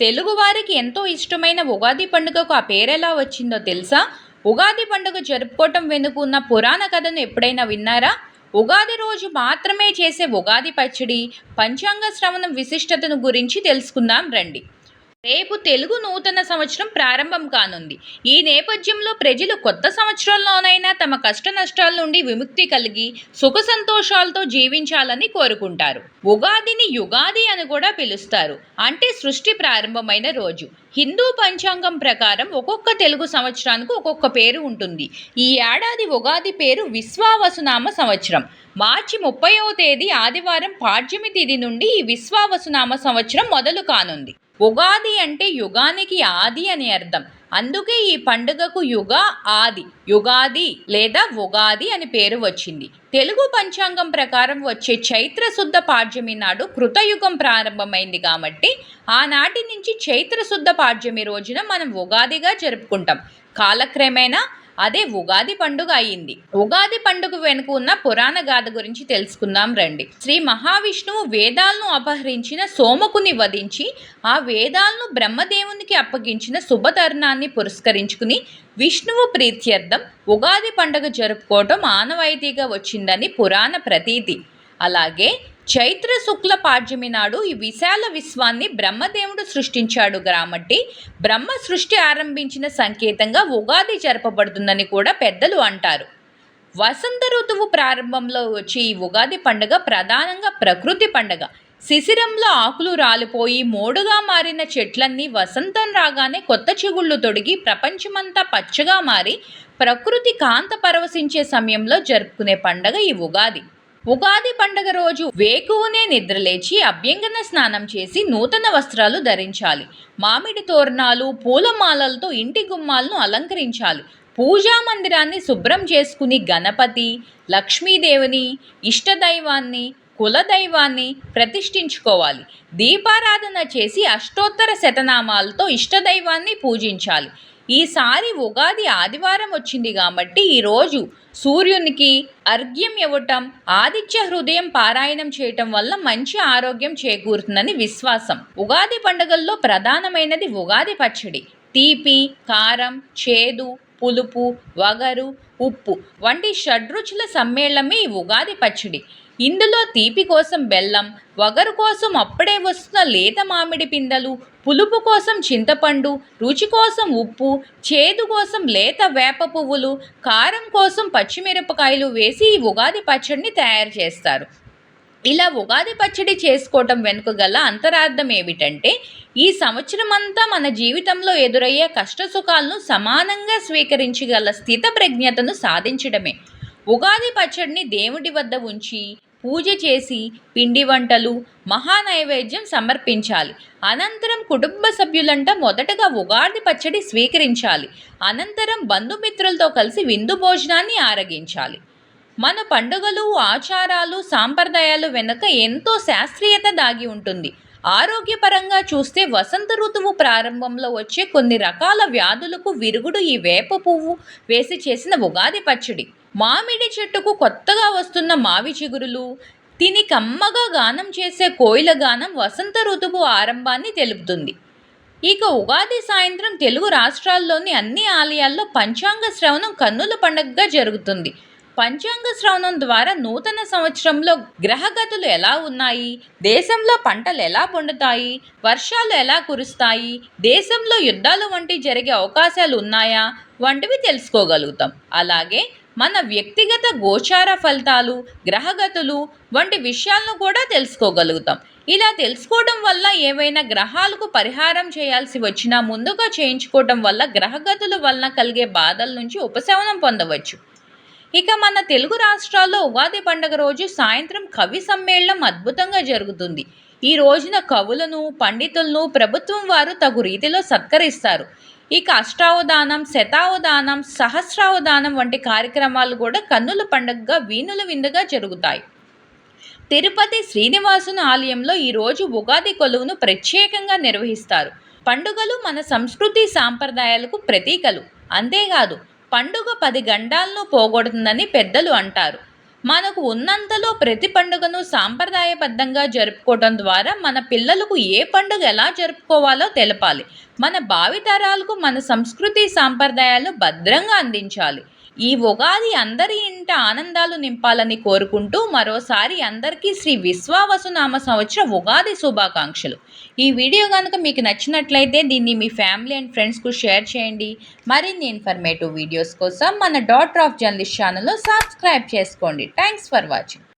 తెలుగువారికి ఎంతో ఇష్టమైన ఉగాది పండుగకు ఆ పేరెలా వచ్చిందో తెలుసా? ఉగాది పండుగ జరుపుకోవటం వెనుక ఉన్న పురాణ కథను ఎప్పుడైనా విన్నారా? ఉగాది రోజు మాత్రమే చేసే ఉగాది పచ్చడి పంచాంగ శ్రవణం విశిష్టతను గురించి తెలుసుకుందాం రండి. రేపు తెలుగు నూతన సంవత్సరం ప్రారంభం కానుంది. ఈ నేపథ్యంలో ప్రజలు కొత్త సంవత్సరంలోనైనా తమ కష్ట నష్టాల నుండి విముక్తి కలిగి సుఖ సంతోషాలతో జీవించాలని కోరుకుంటారు. ఉగాదిని యుగాది అని కూడా పిలుస్తారు. అంటే సృష్టి ప్రారంభమైన రోజు. హిందూ పంచాంగం ప్రకారం ఒక్కొక్క తెలుగు సంవత్సరానికి ఒక్కొక్క పేరు ఉంటుంది. ఈ ఏడాది ఉగాది పేరు విశ్వావసునామ సంవత్సరం. మార్చి ముప్పైవ తేదీ ఆదివారం పాడ్యమి తిథి నుండి ఈ విశ్వావసునామ సంవత్సరం మొదలు కానుంది. ఉగాది అంటే యుగానికి ఆది అని అర్థం. అందుకే ఈ పండుగకు యుగ ఆది యుగాది లేదా ఉగాది అని పేరు వచ్చింది. తెలుగు పంచాంగం ప్రకారం వచ్చే చైత్ర శుద్ధ పాడ్యమి నాడు కృతయుగం ప్రారంభమైంది కాబట్టి ఆనాటి నుంచి చైత్ర శుద్ధ పాడ్యమి రోజున మనం ఉగాదిగా జరుపుకుంటాం. కాలక్రమేణా అదే ఉగాది పండుగ అయింది ఉగాది పండుగ వెనుక ఉన్న పురాణ గాథ గురించి తెలుసుకుందాం రండి. శ్రీ మహావిష్ణువు వేదాలను అపహరించిన సోమకుని వధించి ఆ వేదాలను బ్రహ్మదేవునికి అప్పగించిన శుభతరుణాన్ని పురస్కరించుకుని విష్ణువు ప్రీత్యర్థం ఉగాది పండుగ జరుపుకోవటం ఆనవాయితీగా వచ్చిందని పురాణ ప్రతీతి. అలాగే చైత్ర శుక్ల పాడ్యమి నాడు ఈ విశాల విశ్వాన్ని బ్రహ్మదేవుడు సృష్టించాడు కాబట్టి బ్రహ్మ సృష్టి ఆరంభించిన సంకేతంగా ఉగాది జరపబడుతుందని కూడా పెద్దలు అంటారు. వసంత ఋతువు ప్రారంభంలో వచ్చే ఈ ఉగాది పండుగ ప్రధానంగా ప్రకృతి పండుగ. శిశిరంలో ఆకులు రాలిపోయి మోడుగా మారిన చెట్లన్నీ వసంతం రాగానే కొత్త చిగుళ్ళు తొడిగి ప్రపంచమంతా పచ్చగా మారి ప్రకృతి కాంత పరవశించే సమయంలో జరుపుకునే పండగ ఈ ఉగాది. ఉగాది పండగ రోజు వేకువనే నిద్రలేచి అభ్యంగన స్నానం చేసి నూతన వస్త్రాలు ధరించాలి. మామిడి తోరణాలు పూలమాలలతో ఇంటి గుమ్మాలను అలంకరించాలి. పూజా మందిరాన్ని శుభ్రం చేసుకుని గణపతి లక్ష్మీదేవిని ఇష్టదైవాన్ని కులదైవాన్ని ప్రతిష్ఠించుకోవాలి. దీపారాధన చేసి అష్టోత్తర శతనామాలతో ఇష్టదైవాన్ని పూజించాలి. ఈసారి ఉగాది ఆదివారం వచ్చింది కాబట్టి ఈరోజు సూర్యునికి అర్ఘ్యం ఇవ్వటం ఆదిత్య హృదయం పారాయణం చేయటం వల్ల మంచి ఆరోగ్యం చేకూరుతుందని విశ్వాసం. ఉగాది పండుగల్లో ప్రధానమైనది ఉగాది పచ్చడి. తీపి కారం చేదు పులుపు వగరు ఉప్పు వంటి షడ్రుచుల సమ్మేళనమే ఈ ఉగాది పచ్చడి. ఇందులో తీపి కోసం బెల్లం వగరు కోసం అప్పుడే వస్తున్న లేత మామిడి పిందెలు పులుపు కోసం చింతపండు రుచి కోసం ఉప్పు చేదు కోసం లేత వేప పువ్వులు కారం కోసం పచ్చిమిరపకాయలు వేసి ఈ ఉగాది పచ్చడిని తయారు చేస్తారు. ఇలా ఉగాది పచ్చడి చేసుకోవటం వెనుక గల అంతరార్థం ఏమిటంటే ఈ సంవత్సరం అంతా మన జీవితంలో ఎదురయ్యే కష్ట సుఖాలను సమానంగా స్వీకరించగల స్థిత ప్రజ్ఞతను సాధించడమే. ఉగాది పచ్చడిని దేవుడి వద్ద ఉంచి పూజ చేసి పిండి వంటలు మహానైవేద్యం సమర్పించాలి. అనంతరం కుటుంబ సభ్యులంట మొదటగా ఉగాది పచ్చడి స్వీకరించాలి. అనంతరం బంధుమిత్రులతో కలిసి విందు భోజనాన్ని ఆరగించాలి. మన పండుగలు ఆచారాలు సాంప్రదాయాలు వెనుక ఎంతో శాస్త్రీయత దాగి ఉంటుంది. ఆరోగ్యపరంగా చూస్తే వసంత ఋతువు ప్రారంభంలో వచ్చే కొన్ని రకాల వ్యాధులకు విరుగుడు ఈ వేప పువ్వు వేసి చేసిన ఉగాది పచ్చడి. మామిడి చెట్టుకు కొత్తగా వస్తున్న మావి చిగురులు తిని కమ్మగా గానం చేసే కోయిల గానం వసంత ఋతువు ఆరంభాన్ని తెలుపుతుంది. ఇక ఉగాది సాయంత్రం తెలుగు రాష్ట్రాల్లోని అన్ని ఆలయాల్లో పంచాంగ శ్రవణం కన్నుల పండుగగా జరుగుతుంది. పంచాంగ శ్రవణం ద్వారా నూతన సంవత్సరంలో గ్రహగతులు ఎలా ఉన్నాయి? దేశంలో పంటలు ఎలా పండుతాయి? వర్షాలు ఎలా కురుస్తాయి? దేశంలో యుద్ధాలు వంటి జరిగే అవకాశాలు ఉన్నాయా? వంటివి తెలుసుకోగలుగుతాం. అలాగే మన వ్యక్తిగత గోచార ఫలితాలు గ్రహగతులు వంటి విషయాలను కూడా తెలుసుకోగలుగుతాం. ఇలా తెలుసుకోవడం వల్ల ఏవైనా గ్రహాలకు పరిహారం చేయాల్సి వచ్చినా ముందుగా చేయించుకోవడం వల్ల గ్రహగతుల వలన కలిగే బాధల నుంచి ఉపశమనం పొందవచ్చు. ఇక మన తెలుగు రాష్ట్రాల్లో ఉగాది పండుగ రోజు సాయంత్రం కవి సమ్మేళనం అద్భుతంగా జరుగుతుంది. ఈ రోజున కవులను పండితులను ప్రభుత్వం వారు తగు రీతిలో సత్కరిస్తారు. ఇక అష్టావధానం శతావధానం సహస్రావధానం వంటి కార్యక్రమాలు కూడా కన్నుల పండుగగా వీణుల విందుగా జరుగుతాయి. తిరుపతి శ్రీనివాసుని ఆలయంలో ఈరోజు ఉగాది కొలువును ప్రత్యేకంగా నిర్వహిస్తారు. పండుగలు మన సంస్కృతి సాంప్రదాయాలకు ప్రతీకలు. అంతేకాదు పండుగ పది గండాలను పోగొడుతుందని పెద్దలు అంటారు. మనకు ఉన్నంతలో ప్రతి పండుగను సాంప్రదాయబద్ధంగా జరుపుకోవడం ద్వారా మన పిల్లలకు ఏ పండుగ ఎలా జరుపుకోవాలో తెలపాలి. మన భావితరాలకు మన సంస్కృతి సాంప్రదాయాలు భద్రంగా అందించాలి. ఈ ఉగాది అందరి ఇంట ఆనందాలు నింపాలని కోరుకుంటూ మరోసారి అందరికీ శ్రీ విశ్వావసునామ సంవత్సర ఉగాది శుభాకాంక్షలు. ఈ వీడియో కనుక మీకు నచ్చినట్లయితే దీన్ని మీ ఫ్యామిలీ అండ్ ఫ్రెండ్స్కు షేర్ చేయండి. మరిన్ని ఇన్ఫర్మేటివ్ వీడియోస్ కోసం మన డాటర్ ఆఫ్ జర్నలిస్ట్ ఛానల్లో సబ్స్క్రైబ్ చేసుకోండి. Thanks for watching.